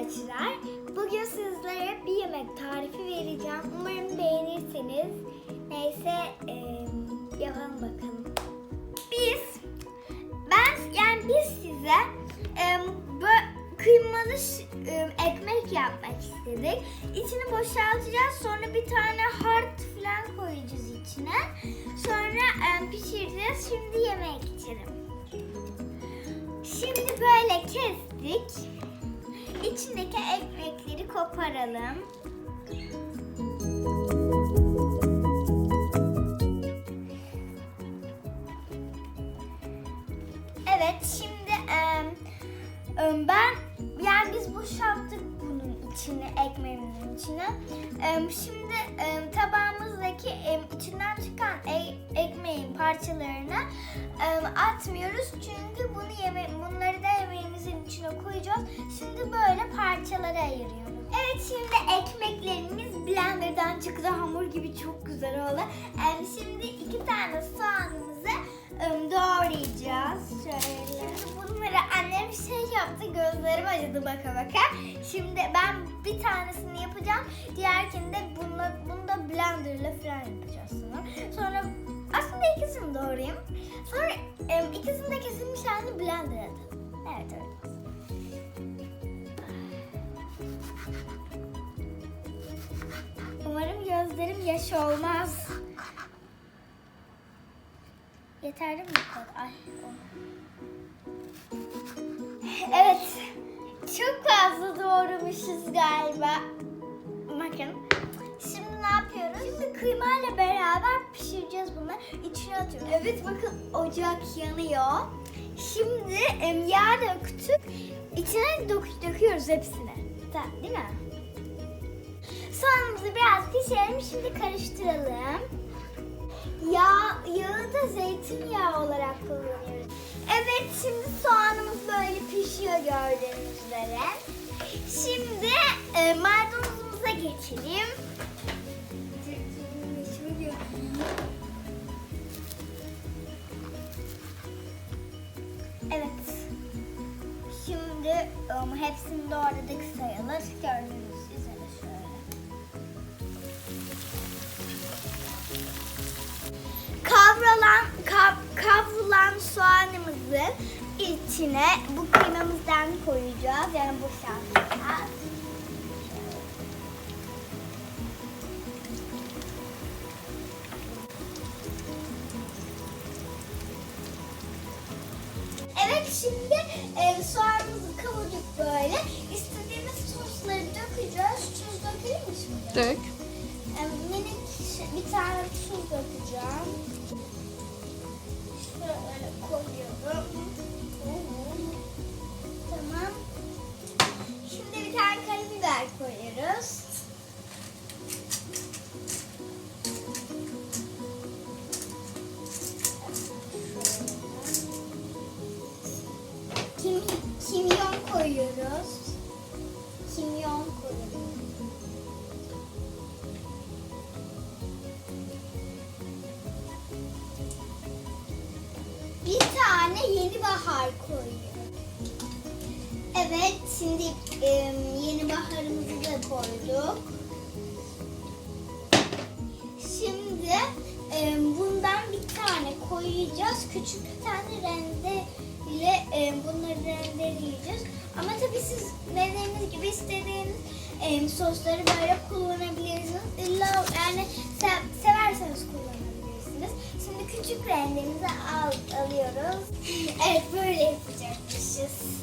arkadaşlar. Bugün sizlere bir yemek tarifi vereceğim. Umarım beğenirsiniz. Neyse eee, yapalım bakalım. Biz, ben yani biz size bö- kıymalı eee, ekmek yapmak istedik. İçini boşaltacağız. Sonra bir tane hard falan koyacağız içine. Sonra eee, pişireceğiz. Şimdi yemeğe geçelim. Şimdi böyle kestik. İçindeki ekmekleri koparalım. Evet şimdi ben yani biz boşalttık bunun içine ekmeğimizin içine. Em, şimdi tabağımızdaki içinden çıkan e- ekmeğin parçalarını atmıyoruz çünkü bunu yeme bunları da yemeğimizin içine koyacağız. Şimdi böyle parçalara ayırıyoruz. Evet şimdi ekmeklerimiz blenderdan çıktı hamur gibi çok güzel oldu. Em, şimdi iki tane soğanımızı doğrayacağız. Şöyle. Bunları annem şey yaptı gözlerim acıdı baka baka. Şimdi ben bir tanesini yapacağım. Diğerkini de bununla, bunu da blenderla falan yapacağız sonra. Sonra aslında ikisini doğrayayım. Sonra ikisini de kesilmiş halini blender'a atalım. Evet öyle. Umarım gözlerim yaş olmaz. Yeterli mi bu? Ay, o. Evet. Çok fazla doğramışız galiba. Bakın. Şimdi ne yapıyoruz? Şimdi kıymayla beraber pişireceğiz bunu. İçine atıyoruz. Evet bakın ocak yanıyor. Şimdi em, yağ döktük. İçine dök- döküyoruz hepsini. Tamam değil mi? Soğanımızı biraz pişirelim. Şimdi karıştıralım. Yağ, yağı da zeytinyağı olarak kullanıyoruz. Evet şimdi soğanımız böyle pişiyor gördüğünüz üzere. Şimdi e, maydanozumuza geçelim. Şimdi um, hepsini doğradık sayılır. Gördüğünüz üzere şöyle. Kavrulan, kav, kavrulan soğanımızı içine bu kıymamızdan koyacağız. Yani boşaltacağız. Evet şimdi e, soğanımızı kavurduk böyle. İstediğimiz sosları dökeceğiz. Tuz dökelim mi şimdi? Dök. E, minik bir tane tuz dökeceğim. Bahar koyuyorum. Evet, şimdi e, yeni baharımızı da koyduk. Şimdi e, bundan bir tane koyacağız. Küçük bir tane rende ile e, bunları rendeleyeceğiz. Ama tabii siz dediğiniz gibi istediğiniz e, sosları böyle kullanabilirsiniz. İlla yani se- severseniz kullanabilirsiniz. Şimdi küçük rendemizi al, alıyoruz. evet böyle yapacakmışız.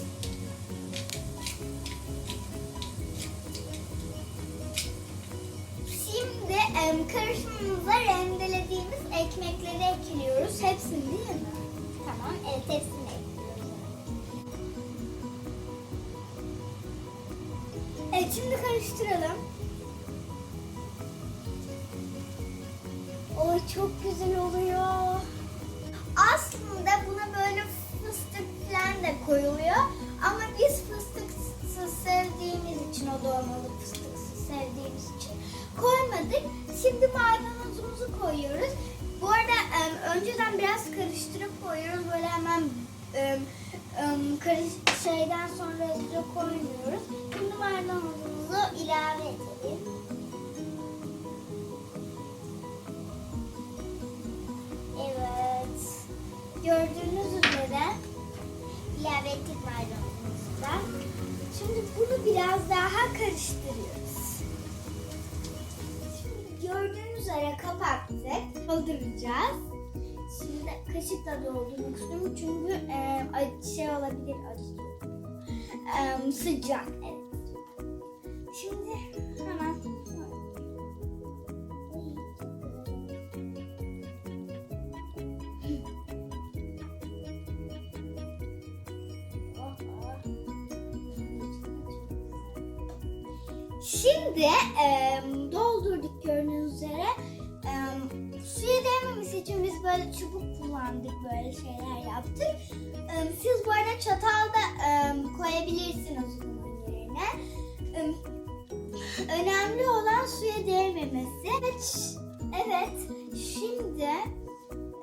Şimdi em, karışımımıza rendelediğimiz ekmekleri ekliyoruz. Hepsini değil mi? Tamam, evet hepsini ekliyoruz. Evet, şimdi karıştıralım. Çok güzel oluyor. Aslında buna böyle fıstık falan da koyuluyor. Ama biz fıstıksız sevdiğimiz için o dolmalı fıstıksız sevdiğimiz için koymadık. Şimdi maydanozumuzu koyuyoruz. Bu arada önceden biraz karıştırıp koyuyoruz. Böyle hemen şeyden sonra koymuyoruz. Ettik maydanozumuzu da. Şimdi bunu biraz daha karıştırıyoruz. Şimdi gördüğünüz üzere kapattık. Dolduracağız. Şimdi kaşıkla doldurmak çünkü e, acı- şey olabilir acı. E, sıcak evet. Şimdi Şimdi e, doldurduk gördüğünüz üzere. E, suya değmemesi için biz böyle çubuk kullandık, böyle şeyler yaptık. E, siz bu arada çatalda e, koyabilirsiniz bunun yerine. E, önemli olan suya değmemesi. Evet, evet. şimdi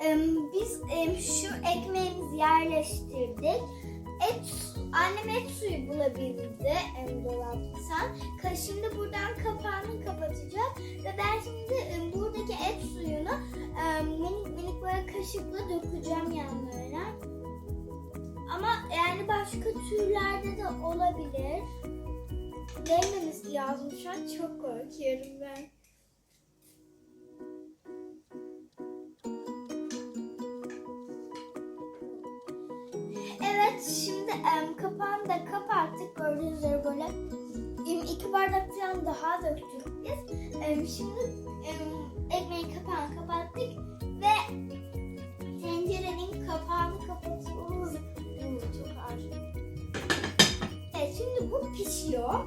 e, biz e, şu ekmeğimizi yerleştirdik. Et, annem et suyu bulabildi em, dolaptan. Şimdi buradan kapağını kapatacak ve ben şimdi buradaki et suyunu minik minik böyle kaşıkla dökeceğim yanlarına. Ama yani başka türlerde de olabilir. Değmemesi lazım şu an çok korkuyorum ben. Kapattık. Gördüğünüz üzere böyle iki bardak falan daha döktük biz. Şimdi ekmeğin kapağını kapattık ve tencerenin kapağını kapatıyoruz. Çok ağır. Evet şimdi bu pişiyor.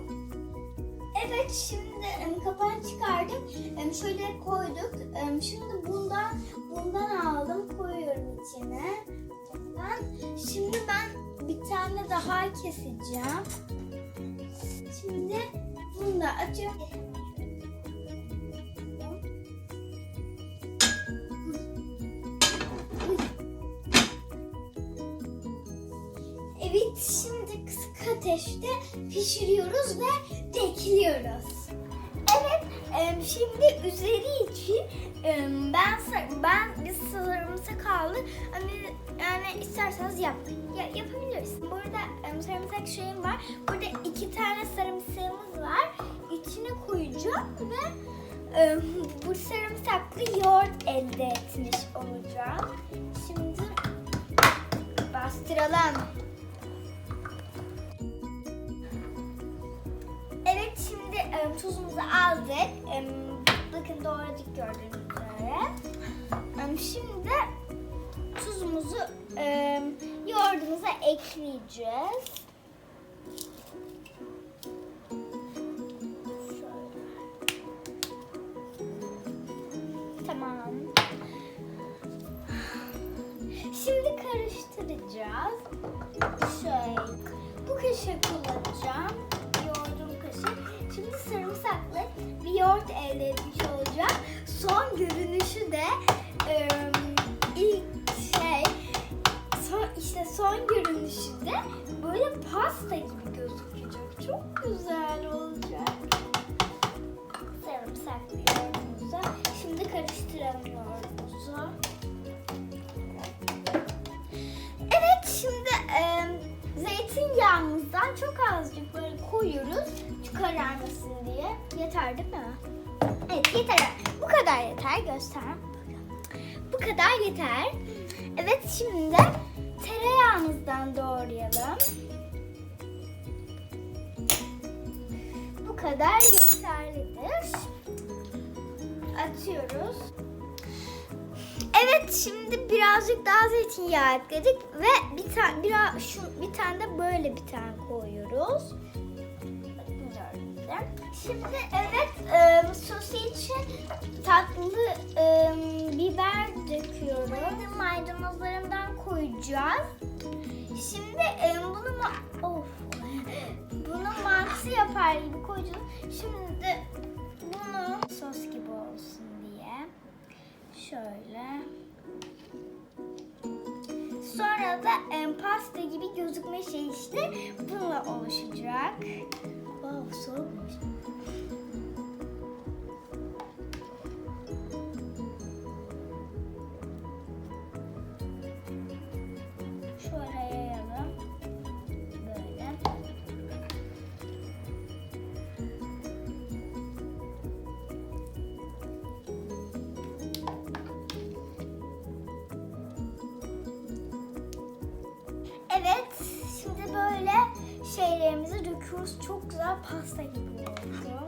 Evet şimdi kapağını çıkardım. Şöyle koyduk. Şimdi bundan bundan aldım koyuyorum içine. Bundan. Şimdi tane daha keseceğim. Şimdi bunu da açıyorum. Evet şimdi kısık ateşte pişiriyoruz ve bekliyoruz. Em, şimdi üzeri için em, ben ben biz sarımsak aldık. Hani yani isterseniz yap, ya, yapabiliriz. Burada em, sarımsak şeyim var. Burada iki tane sarımsağımız var. İçine koyacağım ve em, bu sarımsaklı yoğurt elde etmiş olacağım. Şimdi bastıralım. Tuzumuzu aldık. Bakın doğradık gördüğünüz üzere. Şimdi tuzumuzu yoğurdumuza ekleyeceğiz. Tamam. Şimdi karıştıracağız. Şöyle. Bu kaşığı kullanacağım. Yoğurdum kaşık. Şimdi sarımsaklı yoğurt elde etmiş olacağım. Son görünüşü de e, ilk şey son, işte son görünüşü de böyle pasta gibi gözükecek. Çok güzel olacak. Sarımsaklı. Şimdi karıştıralım. Evet şimdi e, zeytinyağımızdan çok azıcık böyle koyuyoruz kararmasın diye. Yeter değil mi? Evet yeter. Bu kadar yeter. Göster. Bu kadar yeter. Evet şimdi tereyağımızdan doğrayalım. Bu kadar yeterlidir. Atıyoruz. Evet şimdi birazcık daha zeytinyağı ekledik ve bir tane biraz şu bir tane de böyle bir tane koyuyoruz. Böyle. Şimdi evet e, sosu için tatlı e, biber döküyorum. Şimdi maydanozlarımdan koyacağız. Şimdi e, bunu ma- of bunu mantı yapar gibi koyacağız. Şimdi bunu sos gibi olsun diye şöyle. Sonra da em, pasta gibi gözükme şey işte bununla oluşacak. Wow soğukmuş. Şöyle yayalım. Böyle. Evet, şimdi böyle şeylerimizi döküyoruz. Çok güzel pasta gibi oldu.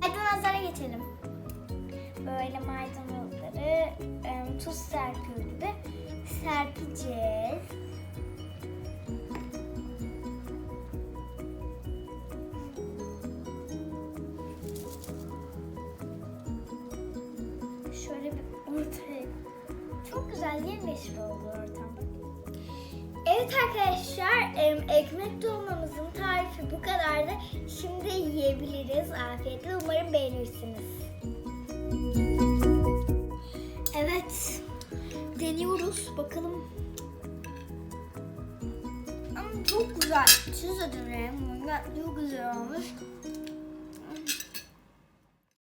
Maydanozlara geçelim. Böyle maydanozları em, tuz serpiyor gibi serpeceğiz. Bak. Evet arkadaşlar ekmek dolmamızın tarifi bu kadardı. Şimdi yiyebiliriz afiyetle. Umarım beğenirsiniz. Evet. Deniyoruz. Bakalım. Ama çok güzel. Siz de deneyin. Bunlar Çok güzel olmuş.